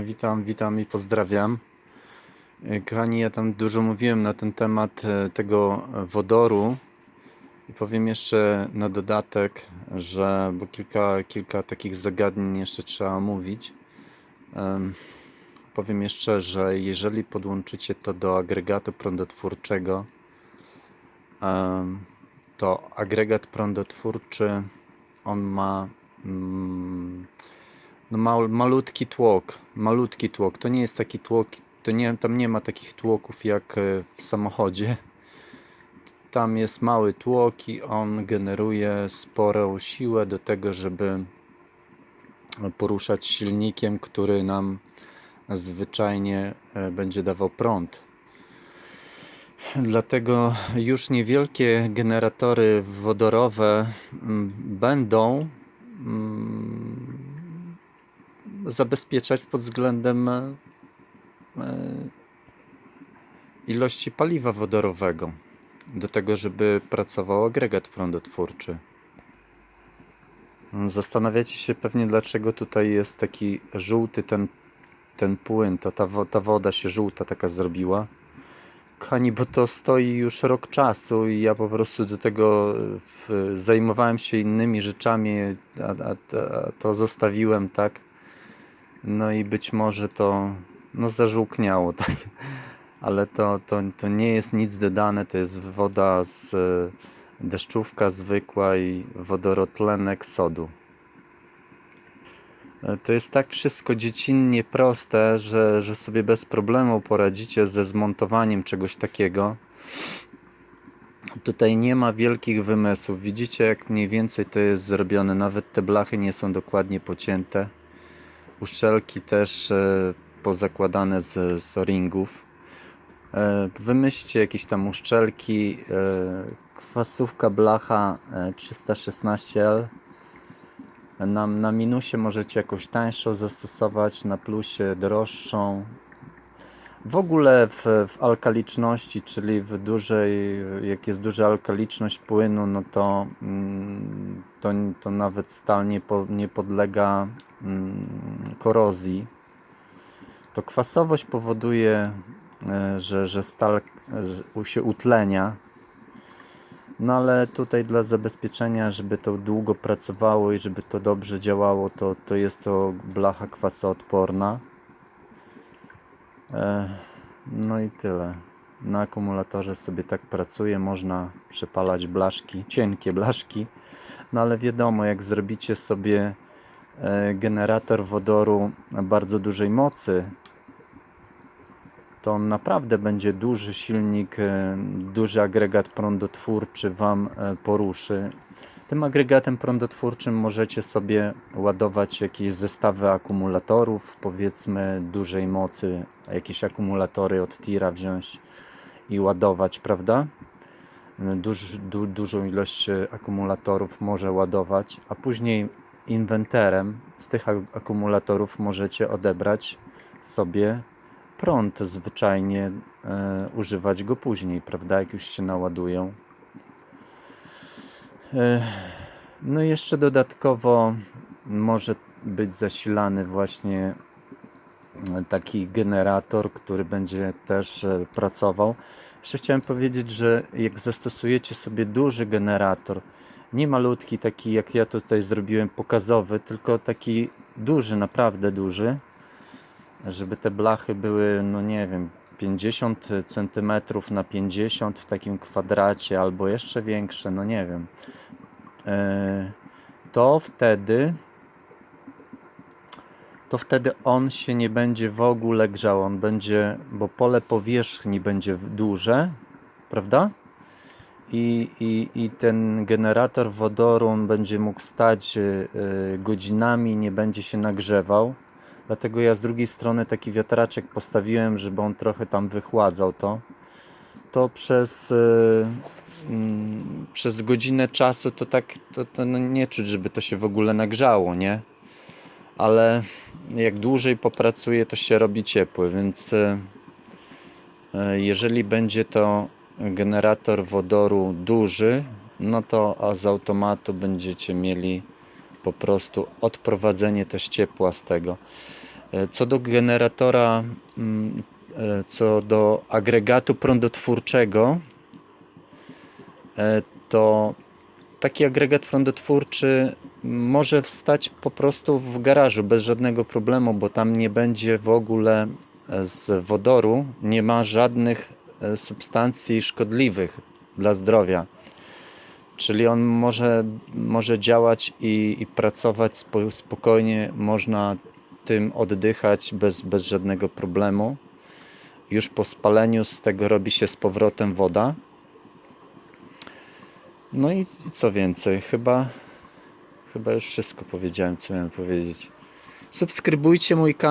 Witam, witam i pozdrawiam. E, Kochani, ja tam dużo mówiłem na ten temat e, tego wodoru i powiem jeszcze na dodatek, że bo kilka, kilka takich zagadnień jeszcze trzeba omówić. Em, Powiem jeszcze, że jeżeli podłączycie to do agregatu prądotwórczego, em, to agregat prądotwórczy on ma mm, no mal, malutki tłok, malutki tłok. To nie jest taki tłok, to nie, tam nie ma takich tłoków jak e, w samochodzie. Tam jest mały tłok i on generuje sporą siłę do tego, żeby poruszać silnikiem, który nam zwyczajnie e, będzie dawał prąd. Dlatego już niewielkie generatory wodorowe mm, będą mm, zabezpieczać pod względem e, e, ilości paliwa wodorowego do tego, żeby pracował agregat prądotwórczy. Zastanawiacie się pewnie, dlaczego tutaj jest taki żółty ten, ten płyn, ta, wo- ta woda się żółta taka zrobiła. Kochani, bo to stoi już rok czasu i ja po prostu do tego w, zajmowałem się innymi rzeczami, a, a, a to zostawiłem tak. No i być może to no zażółkniało, tak. Ale to, to, to nie jest nic dodane, to jest woda z e, deszczówka zwykła i wodorotlenek sodu. E, To jest tak wszystko dziecinnie proste, że, że sobie bez problemu poradzicie ze zmontowaniem czegoś takiego. Tutaj nie ma wielkich wymysłów. Widzicie, jak mniej więcej to jest zrobione. Nawet te blachy nie są dokładnie pocięte. Uszczelki też e, pozakładane z, z o-ringów. E, Wymyślcie jakieś tam uszczelki. e, Kwasówka blacha e, 316L. Na, na minusie możecie jakąś tańszą zastosować, na plusie droższą. W ogóle w, w alkaliczności, czyli w dużej, jak jest duża alkaliczność płynu, no to, mm, to, to nawet stal nie, po, nie podlega korozji. To kwasowość powoduje, e, że, że stal się utlenia. No ale tutaj dla zabezpieczenia, żeby to długo pracowało i żeby to dobrze działało, to, to jest to blacha kwasoodporna. E, No i tyle. Na akumulatorze sobie tak pracuje, można przepalać blaszki, cienkie blaszki. No ale wiadomo, jak zrobicie sobie generator wodoru bardzo dużej mocy, to on naprawdę będzie duży silnik, e, duży agregat prądotwórczy Wam e, poruszy. Tym agregatem prądotwórczym możecie sobie ładować jakieś zestawy akumulatorów, powiedzmy dużej mocy, jakieś akumulatory od tira wziąć i ładować, prawda? Duż, du, dużą ilość e, akumulatorów może ładować, a później inwenterem z tych ak- akumulatorów możecie odebrać sobie prąd zwyczajnie e, używać go później, prawda? Jak już się naładują. E, no i jeszcze dodatkowo może być zasilany właśnie e, taki generator, który będzie też e, pracował. Jeszcze chciałem powiedzieć, że jak zastosujecie sobie duży generator, nie malutki taki jak ja tutaj zrobiłem pokazowy, tylko taki duży, naprawdę duży, żeby te blachy były, no nie wiem, 50 cm na 50 w takim kwadracie, albo jeszcze większe, no nie wiem. E, To wtedy to wtedy on się nie będzie w ogóle grzał, on będzie, bo pole powierzchni będzie duże, prawda? I, i, I ten generator wodoru będzie mógł stać y, y, godzinami, nie będzie się nagrzewał. Dlatego ja z drugiej strony taki wiatraczek postawiłem, żeby on trochę tam wychładzał to. To przez, y, mm, przez godzinę czasu to tak to, to no nie czuć, żeby to się w ogóle nagrzało, nie? Ale jak dłużej popracuje, to się robi ciepły, więc jeżeli będzie to generator wodoru duży, no to z automatu będziecie mieli po prostu odprowadzenie też ciepła z tego. E, Co do generatora, mm, e, co do agregatu prądotwórczego, e, to taki agregat prądotwórczy może wstać po prostu w garażu bez żadnego problemu, bo tam nie będzie w ogóle z wodoru, nie ma żadnych substancji szkodliwych dla zdrowia. Czyli on może, może działać i, i pracować spo, spokojnie, można tym oddychać bez, bez żadnego problemu. Już po spaleniu z tego robi się z powrotem woda. No i, i co więcej, chyba, chyba już wszystko powiedziałem, co miałem powiedzieć. Subskrybujcie mój kanał.